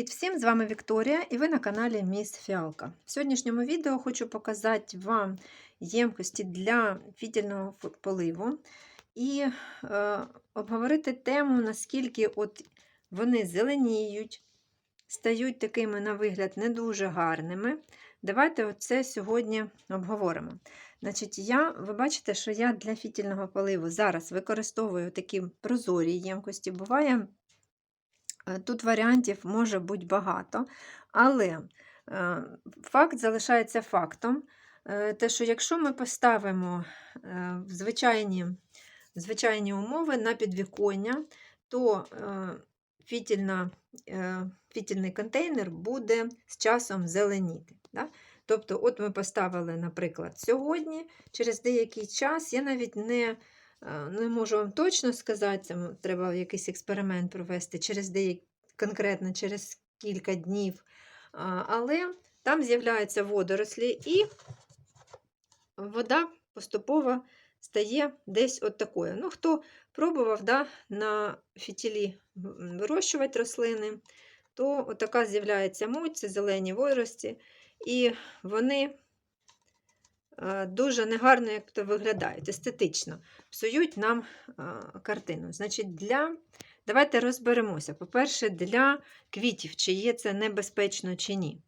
Привіт всім! З вами Вікторія і ви на каналі Міс Фіалка. В сьогоднішньому відео хочу показати вам ємкості для фітільного поливу і е, обговорити тему, наскільки от вони зеленіють, стають такими, на вигляд, не дуже гарними. Давайте оце сьогодні обговоримо. Значить, я, ви бачите, що я для фітільного поливу зараз використовую такі прозорі ємкості. Буває. Е, Тут варіантів може бути багато, але е, факт залишається фактом. Е, Те, що якщо ми поставимо звичайні, звичайні умови на підвіконня, то фітільна, фітільний контейнер буде з часом зеленіти. Да? Тобто, от ми поставили, наприклад, сьогодні, через деякий час, я навіть не Не можу вам точно сказати, це треба якийсь експеримент провести через деякі, конкретно через кілька днів. Але там з'являються водорослі, і вода поступово стає десь от такою. Ну, хто пробував да, на фітілі вирощувати рослини, то от така з'являється муть, це зелені вирості, і вони е, дуже негарно як то виглядають, естетично псують нам е, картину. Значить, для... Давайте розберемося. По-перше, для квітів, чи є це небезпечно чи ні.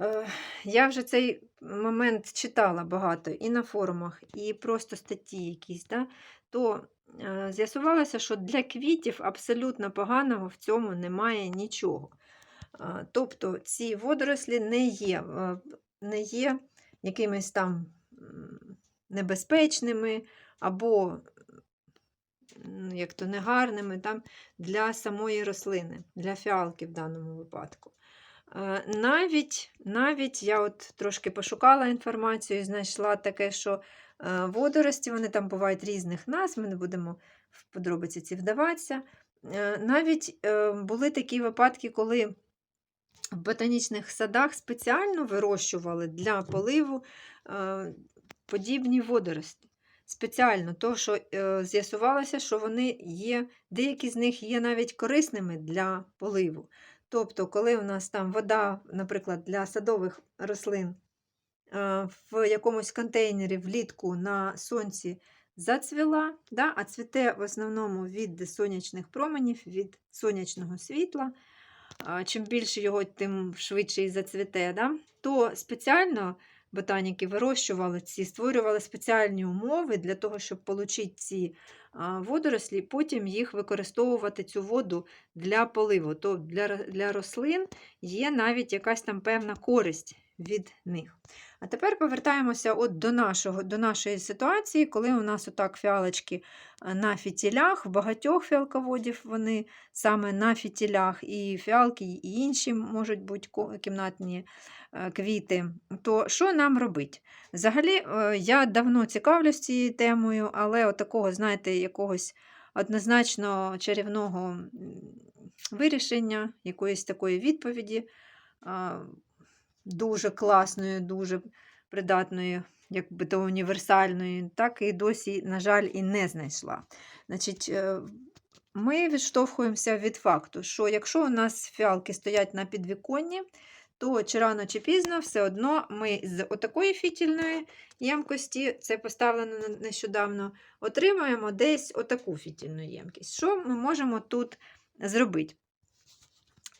Е, Я вже цей момент читала багато і на форумах, і просто статті якісь, да? то е, з'ясувалося, що для квітів абсолютно поганого в цьому немає нічого. Е, Тобто ці водорослі не є, е, не є якимись там небезпечними або як то негарними там, для самої рослини, для фіалки в даному випадку. Е, Навіть, навіть я от трошки пошукала інформацію і знайшла таке, що е, водорості, вони там бувають різних назв, ми не будемо в подробиці ці вдаватися. Е, Навіть були такі випадки, коли в ботанічних садах спеціально вирощували для поливу е, подібні водорості. Спеціально, тому що е, з'ясувалося, що вони є, деякі з них є навіть корисними для поливу. Тобто, коли у нас там вода, наприклад, для садових рослин е, в якомусь контейнері влітку на сонці зацвіла, да, а цвіте в основному від сонячних променів, від сонячного світла, чим більше його, тим швидше і зацвіте, да, то спеціально ботаніки вирощували ці, створювали спеціальні умови для того, щоб отримати ці водорослі, потім їх використовувати цю воду для поливу. То для, для рослин є навіть якась там певна користь від них. А тепер повертаємося от до, нашого, до нашої ситуації, коли у нас отак фіалочки на фітілях, в багатьох фіалководів вони саме на фітілях, і фіалки, і інші можуть бути кімнатні е, квіти. То що нам робити? Взагалі, е, я давно цікавлюсь цією темою, але от такого, знаєте, якогось однозначно чарівного вирішення, якоїсь такої відповіді, дуже класної, дуже придатної, якби то універсальної, так і досі, на жаль, і не знайшла. Значить, е, ми відштовхуємося від факту, що якщо у нас фіалки стоять на підвіконні, то чи рано, чи пізно все одно ми з отакої фітільної ємкості, це поставлено нещодавно, отримуємо десь отаку фітільну ємкість. Що ми можемо тут зробити?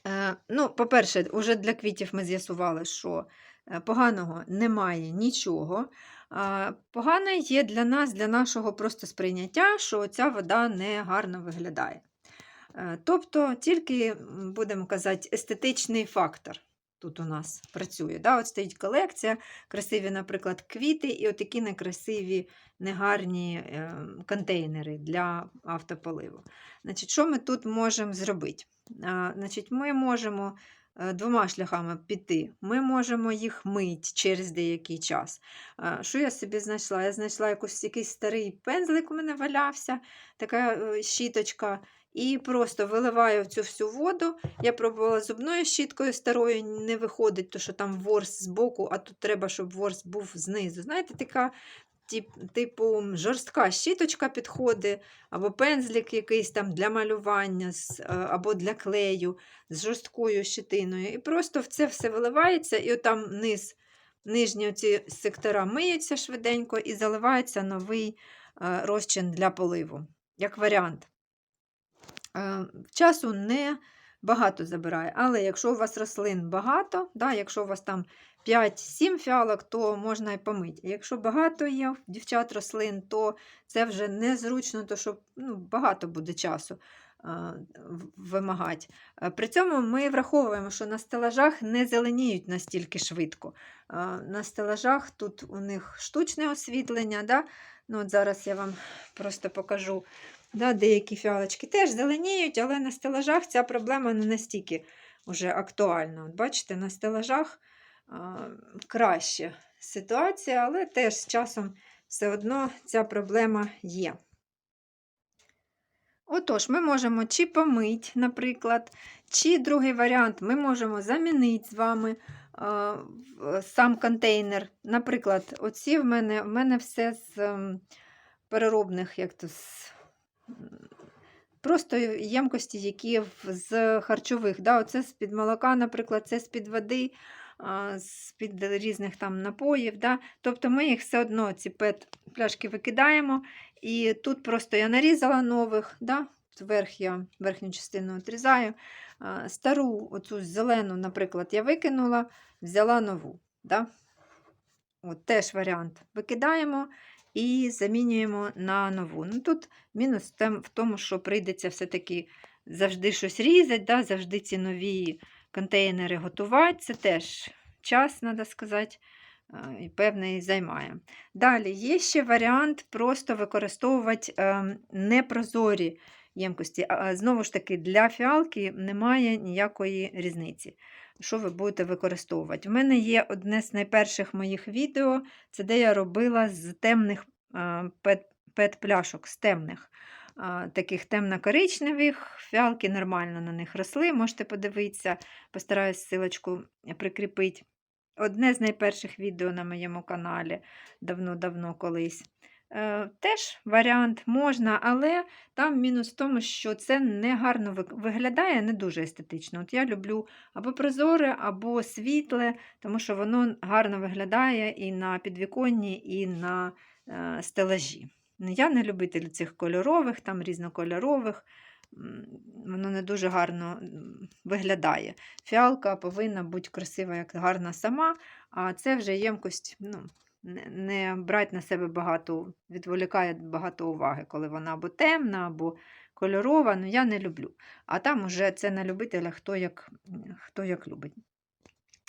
Е, ну, по-перше, уже для квітів ми з'ясували, що е, поганого немає нічого. Погане є для нас, для нашого просто сприйняття, що ця вода не гарно виглядає. Е, Тобто, тільки, будемо казати, естетичний фактор тут у нас працює. Да? От стоїть колекція, красиві, наприклад, квіти і отакі некрасиві, негарні е, контейнери для автополиву. Значить, Що ми тут можемо зробити? Значить, Ми можемо двома шляхами піти. Ми можемо їх мити через деякий час. Що я собі знайшла? Я знайшла якийсь, якийсь старий пензлик, у мене валявся, така е, щіточка. І просто виливаю цю всю воду. Я пробувала зубною щіткою старою, не виходить, то що там ворс збоку, а тут треба, щоб ворс був знизу. Знаєте, така типу жорстка щіточка підходить, або пензлик якийсь там для малювання, е, або для клею з жорсткою щитиною. І просто в це все виливається, і отам низ, нижні ці сектора миються швиденько і заливається новий е, розчин для поливу, як варіант. Е, Часу не багато забирає, але якщо у вас рослин багато, да, якщо у вас там 5-7 фіалок, то можна і помити. Якщо багато є дівчат рослин, то це вже незручно, то що ну, багато буде часу вимагати. Е, При цьому ми враховуємо, що на стелажах не зеленіють настільки швидко. На стелажах тут у них штучне освітлення. Да? Ну, от зараз я вам просто покажу. Да, деякі фіалочки теж зеленіють, але на стелажах ця проблема не настільки вже актуальна. От бачите, на стелажах краще ситуація, але теж з часом все одно ця проблема є. Отож, ми можемо чи помити, наприклад, чи другий варіант, ми можемо замінити з вами а, сам контейнер. Наприклад, оці в мене, в мене все з ем, переробних, як то з просто ємкості, які з харчових. Да? Оце з-під молока, наприклад, це з-під води, з-під різних там напоїв. Да? Тобто ми їх все одно, ці пет пляшки викидаємо. І тут просто я нарізала нових, да? Верх я верхню частину відрізаю. Стару, оцю зелену, наприклад, я викинула, взяла нову. Да? От теж варіант. Викидаємо і замінюємо на нову. Ну, тут мінус в тому, що прийдеться все-таки завжди щось різати, да? завжди ці нові контейнери готувати. Це теж час, треба сказати, і певний займає. Далі є ще варіант просто використовувати ем, непрозорі ємкості. Знову ж таки, для фіалки немає ніякої різниці. Що ви будете використовувати? У мене є одне з найперших моїх відео, це де я робила з темних а, пет-пляшок, з темних. Таких темно-коричневих, фіалки нормально на них росли, можете подивитися, постараюсь силочку прикріпити. Одне з найперших відео на моєму каналі давно-давно колись. Е, теж варіант можна, але там мінус в тому, що це не гарно виглядає, не дуже естетично. От я люблю або прозоре, або світле, тому що воно гарно виглядає і на підвіконні, і на е, стелажі. Ну, Я не любитель цих кольорових, там різнокольорових. Воно не дуже гарно виглядає. Фіалка повинна бути красива, як гарна сама, а це вже ємкость ну, не, брати на себе багато, відволікає багато уваги, коли вона або темна, або кольорова. Ну, я не люблю. А там уже це на любителя, хто як, хто як любить.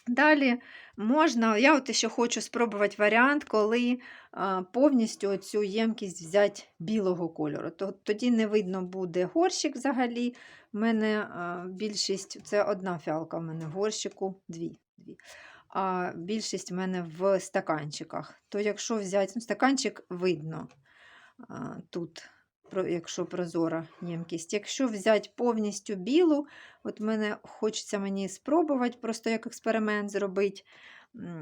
Далі можна, я от ще хочу спробувати варіант, коли повністю цю ємкість взяти білого кольору. Тоді не видно буде горщик взагалі. У мене більшість, це одна фіалка в мене в горщику, дві. дві. А більшість в мене в стаканчиках. То якщо взяти ну, стаканчик, видно тут, якщо прозора ємкість. Якщо взяти повністю білу, от мене хочеться мені спробувати, просто як експеримент зробити.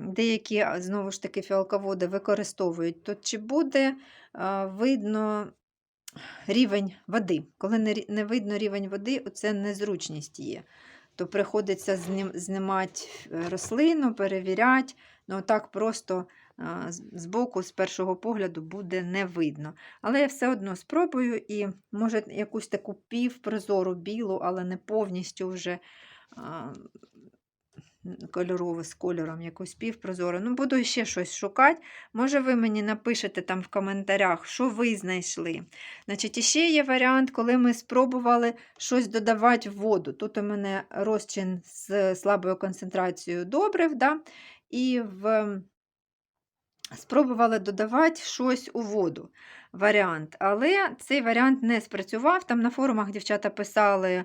Деякі, знову ж таки, фіалководи використовують, то чи буде видно рівень води? Коли не, видно рівень води, це незручність є. То приходиться знім, знімати е, рослину, перевіряти. Ну, так просто з- збоку, з першого погляду, буде не видно. Але я все одно спробую і, може, якусь таку півпрозору білу, але не повністю вже кольорову з кольором, якусь півпрозору. Ну, буду ще щось шукати. Може, ви мені напишете там в коментарях, що ви знайшли. Значить, іще є варіант, коли ми спробували щось додавати в воду. Тут у мене розчин з слабою концентрацією добрив, да? і в спробували додавати щось у воду. Варіант. Але цей варіант не спрацював. Там на форумах дівчата писали,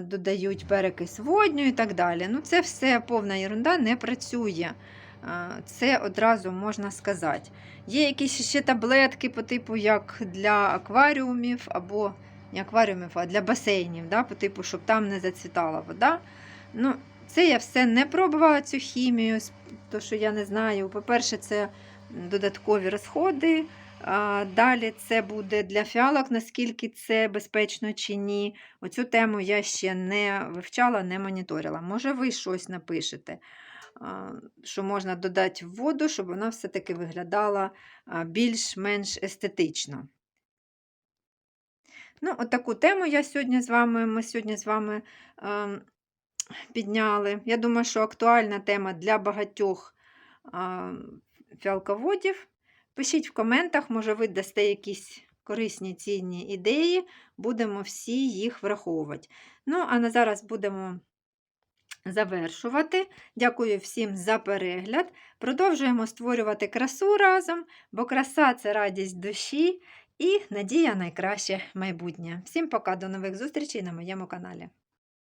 додають перекис водню і так далі. Ну, це все повна ерунда, не працює. Це одразу можна сказати. Є якісь ще таблетки по типу як для акваріумів, або не акваріумів, а для басейнів, да, по типу, щоб там не зацвітала вода. Ну, це я все не пробувала цю хімію, то що я не знаю. По-перше, це додаткові розходи. Далі це буде для фіалок, наскільки це безпечно чи ні. Оцю тему я ще не вивчала, не моніторила. Може, ви щось напишете, що можна додати в воду, щоб вона все-таки виглядала більш-менш естетично. Ну, от таку тему я сьогодні з вами, ми сьогодні з вами ем, підняли. Я думаю, що актуальна тема для багатьох фіалководів. Пишіть в коментах, може, ви дасте якісь корисні цінні ідеї, будемо всі їх враховувати. Ну, а на зараз будемо завершувати. Дякую всім за перегляд. Продовжуємо створювати красу разом, бо краса це радість душі і надія найкраще майбутнє. Всім пока, до нових зустрічей на моєму каналі.